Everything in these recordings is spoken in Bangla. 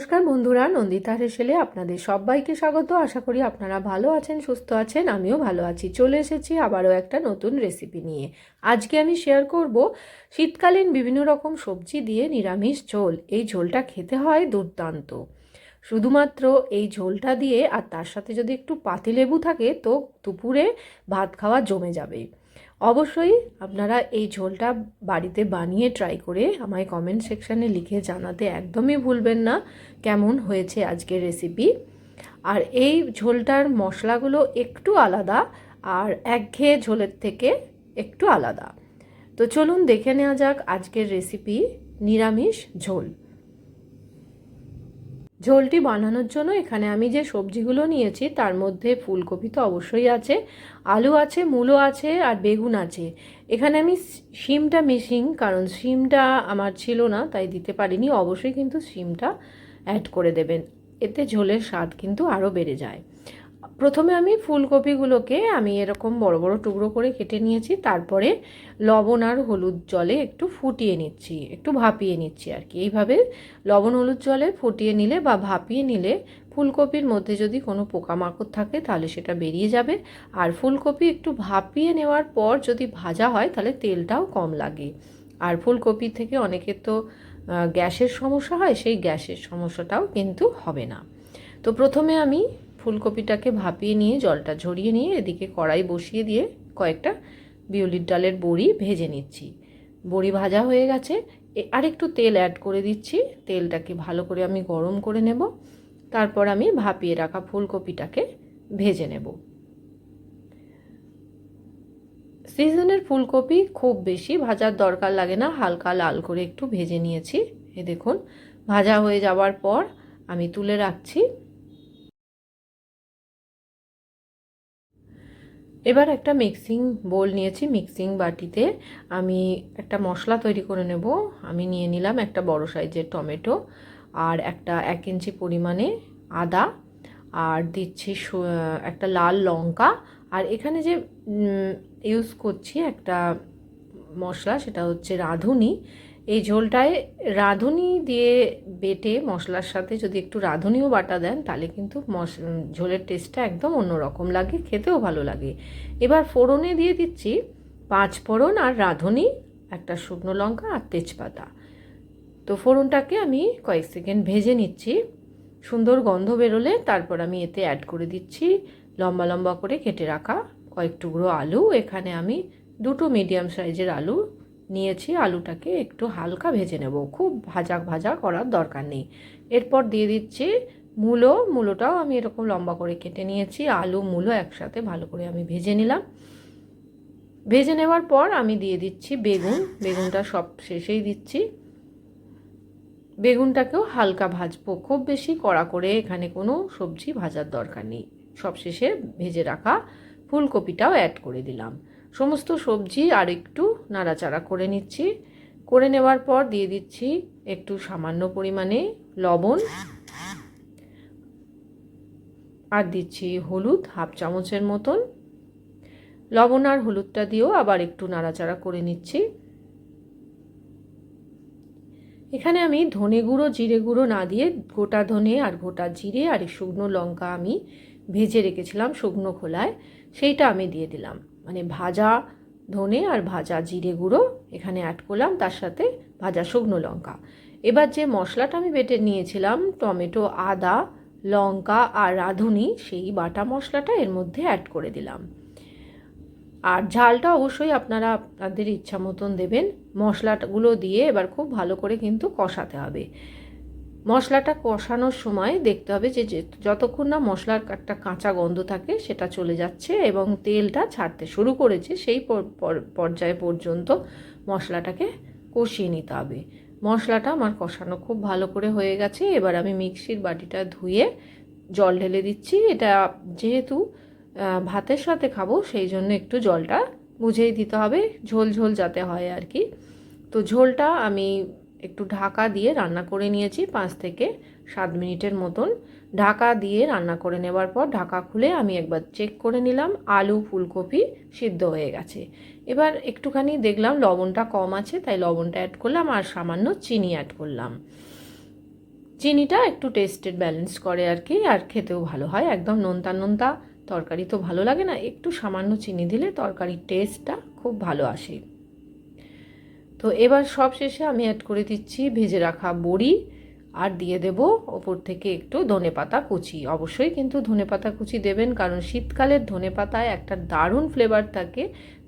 নমস্কার বন্ধুরা, নন্দিতা হেসেলে আপনাদের সবাইকে স্বাগত। আশা করি আপনারা ভালো আছেন, সুস্থ আছেন, আমিও ভালো আছি। চলে এসেছি আবারও একটা নতুন রেসিপি নিয়ে। আজকে আমি শেয়ার করব শীতকালীন বিভিন্ন রকম সবজি দিয়ে নিরামিষ ঝোল। এই ঝোলটা খেতে হয় দুর্দান্ত। শুধুমাত্র এই ঝোলটা দিয়ে আর তার সাথে যদি একটু পাতিলেবু থাকে তো দুপুরে ভাত খাওয়া জমে যাবে। অবশ্যই আপনারা এই ঝোলটা বাড়িতে বানিয়ে ট্রাই করে আমায় কমেন্ট সেকশানে লিখে জানাতে একদমই ভুলবেন না কেমন হয়েছে আজকের রেসিপি আর এই ঝোলটার মশলাগুলো একটু আলাদা আর একঘেয়ে ঝোলের থেকে একটু আলাদা। তো চলুন দেখে নেওয়া যাক আজকের রেসিপি নিরামিষ ঝোল। ঝোলটি বানানোর জন্য এখানে আমি যে সবজিগুলো নিয়েছি, তার মধ্যে ফুলকপি তো অবশ্যই আছে, আলু আছে, মূলো আছে আর বেগুন আছে। এখানে আমি শিমটা মিশিং, কারণ শিমটা আমার ছিল না, তাই দিতে পারিনি। অবশ্যই কিন্তু শিমটা অ্যাড করে দেবেন। এতে ঝোলের স্বাদ কিন্তু আরও বেড়ে যায়। প্রথমে আমি ফুলকপিগুলোকে আমি এরকম বড় বড় টুকরো করে কেটে নিয়েছি, তারপরে লবণ আর হলুদ জলে একটু ফুটিয়ে নিচ্ছি, একটু ভাপিয়ে নিচ্ছি আর কি। এইভাবে লবণ হলুদ জলে ফুটিয়ে নিলে বা ভাপিয়ে নিলে ফুলকপির মধ্যে যদি কোনো পোকামাকড় থাকে তাহলে সেটা বেরিয়ে যাবে। আর ফুলকপি একটু ভাপিয়ে নেওয়ার পর যদি ভাজা হয় তাহলে তেলটাও কম লাগে। আর ফুলকপি থেকে অনেকের তো গ্যাসের সমস্যা হয়, সেই গ্যাসের সমস্যাটাও কিন্তু হবে না। তো প্রথমে আমি ফুলকপিটাকে ভাপিয়ে নিয়ে, জলটা ঝরিয়ে নিয়ে এদিকে কড়াই বসিয়ে দিয়ে কয়েকটা বিউলির ডালের বড়ি ভেজে নিচ্ছি। বড়ি ভাজা হয়ে গেছে। আর একটু তেল অ্যাড করে দিচ্ছি। তেলটাকে ভালো করে আমি গরম করে নেব। তারপর আমি ভাপিয়ে রাখা ফুলকপিটাকে ভেজে নেব। সিজনের ফুলকপি খুব বেশি ভাজার দরকার লাগে না। হালকা লাল করে একটু ভেজে নিয়েছি। এ দেখুন, ভাজা হয়ে যাওয়ার পর আমি তুলে রাখছি। এবার একটা মিক্সিং বোল নিয়েছি মিক্সিং বাটিতে। আমি একটা মশলা তৈরি করে নেব। আমি নিয়ে নিলাম একটা বড় সাইজের টমেটো আর একটা এক ইঞ্চি পরিমাণে আদা আর দিচ্ছি একটা লাল লঙ্কা। আর এখানে যে ইউজ করছি একটা মশলা সেটা হচ্ছে রাঁধুনি। এই ঝোলটায় রাঁধুনি দিয়ে বেটে মশলার সাথে যদি একটু রাঁধুনিও বাটা দেন, তাহলে কিন্তু মশ ঝোলের টেস্টটা একদম অন্যরকম লাগে, খেতেও ভালো লাগে। এবার ফোড়নে দিয়ে দিচ্ছি পাঁচ ফোড়ন আর রাঁধুনি, একটা শুকনো লঙ্কা আর তেজপাতা। তো ফোড়নটাকে আমি কয়েক সেকেন্ড ভেজে নিচ্ছি। সুন্দর গন্ধ বেরোলে তারপর আমি এতে অ্যাড করে দিচ্ছি লম্বা লম্বা করে কেটে রাখা কয়েক টুকরো আলু। এখানে আমি দুটো মিডিয়াম সাইজের আলু নিয়েছি আলুটাকে একটু হালকা ভেজে নেব। খুব ভাজা ভাজা করার দরকার নেই। এরপর দিয়ে দিচ্ছি মূলো। মূলোটাও আমি এরকম লম্বা করে কেটে নিয়েছি। আলু, মূলো একসাথে ভালো করে আমি ভেজে নিলাম। ভেজে নেওয়ার পর আমি দিয়ে দিচ্ছি বেগুন। বেগুনটা সব শেষেই দিচ্ছি। বেগুনটাকেও হালকা ভাজবো। খুব বেশি কড়া করে এখানে কোনো সবজি ভাজার দরকার নেই। সব শেষে ভেজে রাখা ফুলকপিটাও অ্যাড করে দিলাম। সমস্ত সবজি আর একটু নাড়াচাড়া করে নিচ্ছি। করে নেওয়ার পর দিয়ে দিচ্ছি একটু সামান্য পরিমাণে লবণ। আর দিচ্ছি হলুদ হাফ চামচের মতন। লবণ আর হলুদটা দিয়েও আবার একটু নাড়াচাড়া করে নিচ্ছি। এখানে আমি ধনে গুঁড়ো, জিরে গুঁড়ো না দিয়ে গোটা ধনে আর গোটা জিরে আর শুকনো লঙ্কা আমি ভেজে রেখেছিলাম শুকনো খোলায়। সেইটা আমি দিয়ে দিলাম। মানে ভাজা ধনে আর ভাজা জিরে গুঁড়ো এখানে অ্যাড করলাম, তার সাথে ভাজা শুকনো লঙ্কা। এবার যে মশলাটা আমি বেটে নিয়েছিলাম, টমেটো, আদা, লঙ্কা আর রাঁধুনি, সেই বাটা মশলাটা এর মধ্যে অ্যাড করে দিলাম। আর ঝালটা অবশ্যই আপনারা আপনাদের ইচ্ছা মতন দেবেন। মশলাগুলো দিয়ে এবার খুব ভালো করে কিন্তু কষাতে হবে। মশলাটা কষানোর সময় দেখতে হবে যে যতক্ষণ না মশলার একটা কাঁচা গন্ধ থাকে সেটা চলে যাচ্ছে এবং তেলটা ছাড়তে শুরু করেছে, সেই পর্যায়ে পর্যন্ত মশলাটাকে কষিয়ে নিতে হবে। মশলাটা আমার কষানো খুব ভালো করে হয়ে গেছে। এবার আমি মিক্সির বাটিটা ধুয়ে জল ঢেলে দিচ্ছি। এটা যেহেতু ভাতের সাথে খাব, সেই জন্য একটু জলটা বুঝেই দিতে হবে। ঝোল ঝোল যাতে হয় আর কি। তো ঝোলটা আমি একটু ঢাকা দিয়ে রান্না করে নিয়েছি পাঁচ থেকে সাত মিনিটের মতন। ঢাকা দিয়ে রান্না করে নেবার পর ঢাকা খুলে আমি একবার চেক করে নিলাম, আলু, ফুলকপি সিদ্ধ হয়ে গেছে। এবার একটুখানি দেখলাম লবণটা কম আছে, তাই লবণটা অ্যাড করলাম আর সামান্য চিনি অ্যাড করলাম। চিনিটা একটু টেস্টের ব্যালেন্স করে আর কি, আর খেতেও ভালো হয়, একদম নোনতা নোনতা। তরকারি তো ভালো লাগে না, একটু সামান্য চিনি দিলে তরকারির টেস্টটা খুব ভালো আসে। তো এবার সব শেষে আমি অ্যাড করে দিচ্ছি ভেজে রাখা বড়ি আর দিয়ে দেব ওপর থেকে একটু ধনে পাতা কুচি। অবশ্যই কিন্তু ধনে পাতা কুচি দেবেন, কারণ শীতকালের ধনে পাতায় একটা দারুণ ফ্লেভার থাকে,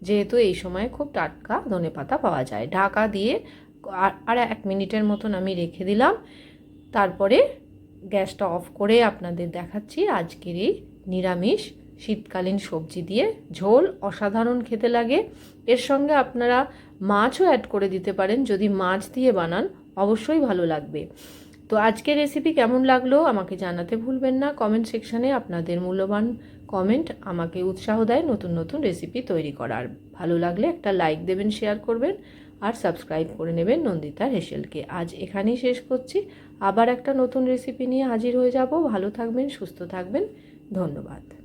যেহেতু এই সময় খুব টাটকা ধনে পাতা পাওয়া যায়। ঢাকা দিয়ে আর এক মিনিটের মতন আমি রেখে দিলাম। তারপরে গ্যাসটা অফ করে আপনাদের দেখাচ্ছি আজকের এই নিরামিষ শীতকালীন সবজি দিয়ে ঝোল অসাধারণ খেতে লাগে। এর সঙ্গে আপনারা মাছও অ্যাড করে দিতে পারেন। যদি মাছ দিয়ে বানান, অবশ্যই ভালো লাগবে। তো আজকের রেসিপি কেমন লাগল, আমাকে জানাতে ভুলবেন না। কমেন্ট সেকশানে আপনাদের মূল্যবান কমেন্ট আমাকে উৎসাহ দেয় নতুন নতুন রেসিপি তৈরি করার। ভালো লাগলে একটা লাইক দেবেন শেয়ার করবেন, আর সাবস্ক্রাইব করে নেবেন নন্দিতা হেসেলকে। আজ এখানেই শেষ করছি। আবার একটা নতুন রেসিপি নিয়ে হাজির হয়ে যাব। ভালো থাকবেন, সুস্থ থাকবেন। ধন্যবাদ।